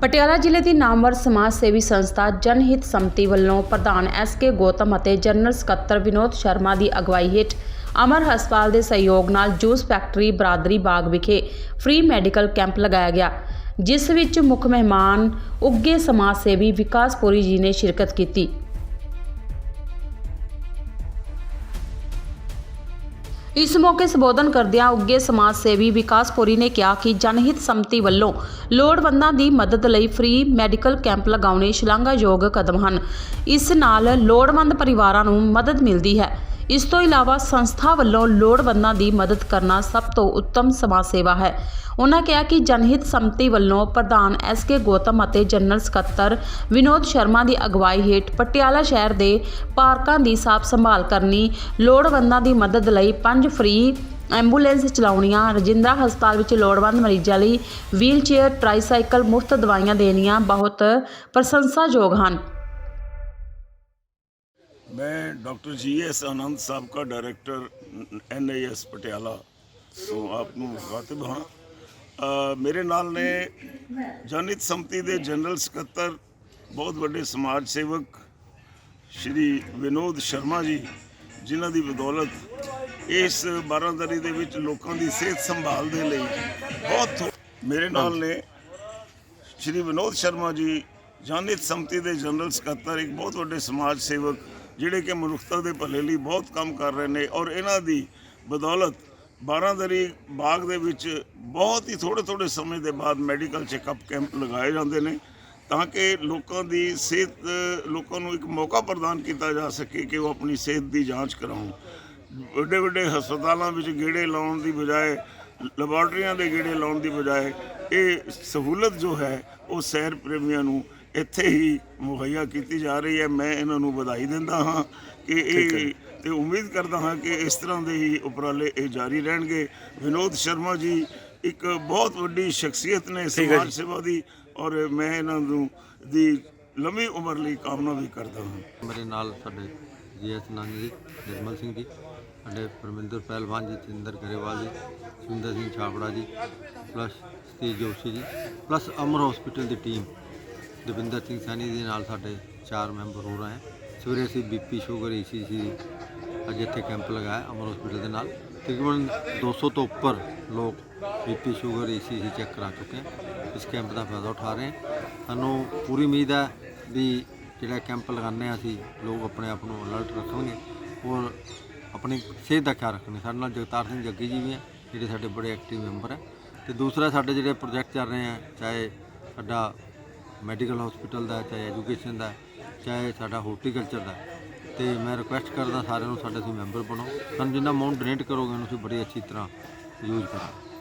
ਪਟਿਆਲਾ ਜ਼ਿਲ੍ਹੇ ਦੀ ਨਾਮਵਰ ਸਮਾਜ ਸੇਵੀ ਸੰਸਥਾ ਜਨਹਿਤ ਸੰਮਤੀ ਵੱਲੋਂ ਪ੍ਰਧਾਨ ਐਸ ਕੇ ਗੌਤਮ ਅਤੇ ਜਨਰਲ ਸਕੱਤਰ ਵਿਨੋਦ ਸ਼ਰਮਾ ਦੀ ਅਗਵਾਈ ਹੇਠ ਅਮਰ ਹਸਪਤਾਲ ਦੇ ਸਹਿਯੋਗ ਨਾਲ ਜੂਸ ਫੈਕਟਰੀ ਬਰਾਦਰੀ ਬਾਗ ਵਿਖੇ ਫ੍ਰੀ ਮੈਡੀਕਲ ਕੈਂਪ ਲਗਾਇਆ ਗਿਆ, ਜਿਸ ਵਿੱਚ ਮੁੱਖ ਮਹਿਮਾਨ ਉੱਗੇ ਸਮਾਜ ਸੇਵੀ ਵਿਕਾਸਪੁਰੀ ਜੀ ਨੇ ਸ਼ਿਰਕਤ ਕੀਤੀ। ਇਸ ਮੌਕੇ ਸੰਬੋਧਨ ਕਰਦਿਆਂ ਉੱਗੇ ਸਮਾਜ ਸੇਵੀ ਵਿਕਾਸਪੁਰੀ ਨੇ ਕਿਹਾ ਕਿ ਜਨਹਿਤ ਸੰਮਤੀ ਵੱਲੋਂ ਲੋੜਵੰਦਾਂ ਦੀ ਮਦਦ ਲਈ ਫ੍ਰੀ ਮੈਡੀਕਲ ਕੈਂਪ ਲਗਾਉਣੇ ਸ਼ਲਾਘਾਯੋਗ ਕਦਮ ਹਨ। ਇਸ ਨਾਲ ਲੋੜਵੰਦ ਪਰਿਵਾਰਾਂ ਨੂੰ ਮਦਦ ਮਿਲਦੀ ਹੈ। ਇਸ ਤੋਂ ਇਲਾਵਾ ਸੰਸਥਾ ਵੱਲੋਂ ਲੋੜਵੰਦਾਂ ਦੀ ਮਦਦ ਕਰਨਾ ਸਭ ਤੋਂ ਉੱਤਮ ਸਮਾਜ ਸੇਵਾ ਹੈ। ਉਹਨਾਂ ਕਿਹਾ ਕਿ ਜਨਹਿਤ ਸੰਮਤੀ ਵੱਲੋਂ ਪ੍ਰਧਾਨ ਐਸ ਕੇ ਗੌਤਮ ਅਤੇ ਜਨਰਲ ਸਕੱਤਰ ਵਿਨੋਦ ਸ਼ਰਮਾ ਦੀ ਅਗਵਾਈ ਹੇਠ ਪਟਿਆਲਾ ਸ਼ਹਿਰ ਦੇ ਪਾਰਕਾਂ ਦੀ ਸਾਫ਼ ਸੰਭਾਲ ਕਰਨੀ, ਲੋੜਵੰਦਾਂ ਦੀ ਮਦਦ ਲਈ ਪੰਜ ਫ੍ਰੀ ਐਂਬੂਲੈਂਸ ਚਲਾਉਣੀਆਂ, ਰਜਿੰਦਰਾ ਹਸਪਤਾਲ ਵਿੱਚ ਲੋੜਵੰਦ ਮਰੀਜ਼ਾਂ ਲਈ ਵੀਲਚੇਅਰ, ਟ੍ਰਾਈਸਾਈਕਲ ਮੁਫਤ ਦਵਾਈਆਂ ਦੇਣੀਆਂ ਬਹੁਤ ਪ੍ਰਸ਼ੰਸਾਯੋਗ ਹਨ। मैं doctor G S Anand Sahab का director N I S Patiala ਸੋ ਆਪ ਨੂੰ ਮੁਖਾਤਿਬ ਹਾਂ ਅ, ਮੇਰੇ ਨਾਲ ਨੇ ਜਨਹਿਤ ਸੰਮਤੀ ਦੇ ਜਨਰਲ ਸਕੱਤਰ ਬਹੁਤ ਵੱਡੇ ਸਮਾਜ ਸੇਵਕ ਸ਼੍ਰੀ ਵਿਨੋਦ ਸ਼ਰਮਾ ਜੀ ਜਿਨ੍ਹਾਂ ਦੀ ਬਦੌਲਤ ਇਸ ਬਾਰਾਂਦਰੀ ਦੇ ਵਿੱਚ ਲੋਕਾਂ ਦੀ ਸਿਹਤ ਸੰਭਾਲ ਦੇ ਲਈ ਬਹੁਤ ਥੋ- ਮੇਰੇ ਨਾਲ ਨੇ ਸ਼੍ਰੀ ਵਿਨੋਦ ਸ਼ਰਮਾ ਜੀ ਜਨਹਿਤ ਸੰਮਤੀ ਦੇ ਜਨਰਲ ਸਕੱਤਰ ਇੱਕ ਬਹੁਤ ਵੱਡੇ ਸਮਾਜ ਸੇਵਕ ਜਿਹੜੇ ਕਿ ਮਨੁੱਖਤਾ ਦੇ ਭਲੇ ਲਈ ਬਹੁਤ ਕੰਮ ਕਰ ਰਹੇ ਨੇ ਔਰ ਇਹਨਾਂ ਦੀ ਬਦੌਲਤ ਬਾਰਾਂਦਰੀ ਬਾਗ ਦੇ ਵਿੱਚ ਬਹੁਤ ਹੀ ਥੋੜੇ ਥੋੜੇ ਸਮੇਂ ਦੇ ਬਾਅਦ ਮੈਡੀਕਲ ਚੈੱਕਅਪ ਕੈਂਪ ਲਗਾਏ ਜਾਂਦੇ ਨੇ ਤਾਂ ਕਿ ਲੋਕਾਂ ਦੀ ਸਿਹਤ, ਲੋਕਾਂ ਨੂੰ ਇੱਕ ਮੌਕਾ ਪ੍ਰਦਾਨ ਕੀਤਾ ਜਾ ਸਕੇ ਕਿ ਉਹ ਆਪਣੀ ਸਿਹਤ ਦੀ ਜਾਂਚ ਕਰਾਉਣ। ਵੱਡੇ ਵੱਡੇ ਹਸਪਤਾਲਾਂ ਵਿੱਚ ਗੇੜੇ ਲਾਉਣ ਦੀ ਬਜਾਏ, ਲੈਬੋਰਟਰੀਆਂ ਦੇ ਗੇੜੇ ਲਾਉਣ ਦੀ ਬਜਾਏ ਇਹ ਸਹੂਲਤ ਜੋ ਹੈ ਉਹ ਸੈਰ ਪ੍ਰੇਮੀਆਂ ਨੂੰ ਇੱਥੇ ਹੀ ਮੁਹੱਈਆ ਕੀਤੀ ਜਾ ਰਹੀ ਹੈ। ਮੈਂ ਇਹਨਾਂ ਨੂੰ ਵਧਾਈ ਦਿੰਦਾ ਹਾਂ ਕਿ ਇਹ ਤੇ ਉਮੀਦ ਕਰਦਾ ਹਾਂ ਕਿ ਇਸ ਤਰ੍ਹਾਂ ਦੇ ਹੀ ਉਪਰਾਲੇ ਇਹ ਜਾਰੀ ਰਹਿਣਗੇ। ਵਿਨੋਦ ਸ਼ਰਮਾ ਜੀ ਇੱਕ ਬਹੁਤ ਵੱਡੀ ਸ਼ਖਸੀਅਤ ਨੇ ਸਮਾਜ ਸੇਵਾ ਦੀ ਔਰ ਮੈਂ ਇਹਨਾਂ ਨੂੰ ਦੀ ਲੰਮੀ ਉਮਰ ਲਈ ਕਾਮਨਾ ਵੀ ਕਰਦਾ ਹਾਂ। ਮੇਰੇ ਨਾਲ ਸਾਡੇ ਜੀਐਸ ਨੰਗ ਜੀ ਨਿਰਮਲ ਸਿੰਘ ਜੀ ਸਾਡੇ ਪਰਮਿੰਦਰ ਪਹਿਲਵਾਨ ਜੀ ਚਿੰਦਰ ਗਰੇਵਾਲ ਜੀ ਸੁੰਦਰ ਸਿੰਘ ਛਾਪੜਾ ਜੀ plus Satish Joshi ji plus Amar hospital ਦੀ ਟੀਮ ਦਵਿੰਦਰ ਸਿੰਘ ਸੈਣੀ ਦੇ ਨਾਲ ਸਾਡੇ ਚਾਰ ਮੈਂਬਰ ਹੋ ਰਹੇ ਹਨ ਸਵੇਰੇ ਅਸੀਂ ਬੀਪੀ ਸ਼ੂਗਰ ਈਸੀਜੀ ਅੱਜ ਇੱਥੇ ਕੈਂਪ ਲਗਾਇਆ, ਅਮਰ ਹਸਪੀਟਲ ਦੇ ਨਾਲ। ਤਕਰੀਬਨ 200 ਤੋਂ ਉੱਪਰ ਲੋਕ ਬੀਪੀ ਸ਼ੂਗਰ ਈਸੀਜੀ ਚੈੱਕ ਕਰਾ ਚੁੱਕੇ ਹਨ। ਇਸ ਕੈਂਪ ਦਾ ਫਾਇਦਾ ਉਠਾ ਰਹੇ ਹਨ ਸਾਨੂੰ ਪੂਰੀ ਉਮੀਦ ਹੈ ਵੀ ਜਿਹੜਾ ਕੈਂਪ ਲਗਾਉਂਦੇ ਹਾਂ ਅਸੀਂ, ਲੋਕ ਆਪਣੇ ਆਪ ਨੂੰ ਅਲਰਟ ਰੱਖਣਗੇ ਔਰ ਆਪਣੀ ਸਿਹਤ ਦਾ ਖਿਆਲ ਰੱਖਣਗੇ। ਸਾਡੇ ਨਾਲ ਜਗਤਾਰ ਸਿੰਘ ਜੱਗੀ ਜੀ ਵੀ ਹੈ, ਜਿਹੜੇ ਸਾਡੇ ਬੜੇ ਐਕਟਿਵ ਮੈਂਬਰ ਹੈ। ਤੇ ਦੂਸਰਾ, ਸਾਡੇ ਜਿਹੜੇ ਪ੍ਰੋਜੈਕਟ ਚੱਲ ਰਹੇ ਆ ਚਾਹੇ ਸਾਡਾ ਮੈਡੀਕਲ ਹਸਪੀਟਲ ਦਾ, ਚਾਹੇ ਐਜੂਕੇਸ਼ਨ ਦਾ, ਚਾਹੇ ਸਾਡਾ ਹਾਰਟੀਕਲਚਰ ਦਾ। ਤੇ ਮੈਂ ਰਿਕੁਐਸਟ ਕਰਦਾ ਸਾਰਿਆਂ ਨੂੰ, ਸਾਡੇ ਤੁਸੀਂ ਮੈਂਬਰ ਬਣੋ। ਸਾਨੂੰ ਜਿੰਨਾ ਅਮਾਉਂਟ ਡੋਨੇਟ ਕਰੋਗੇ, ਉਹਨੂੰ ਅਸੀਂ ਬੜੀ ਅੱਛੀ ਤਰ੍ਹਾਂ ਯੂਜ਼ ਕਰਾਂਗੇ।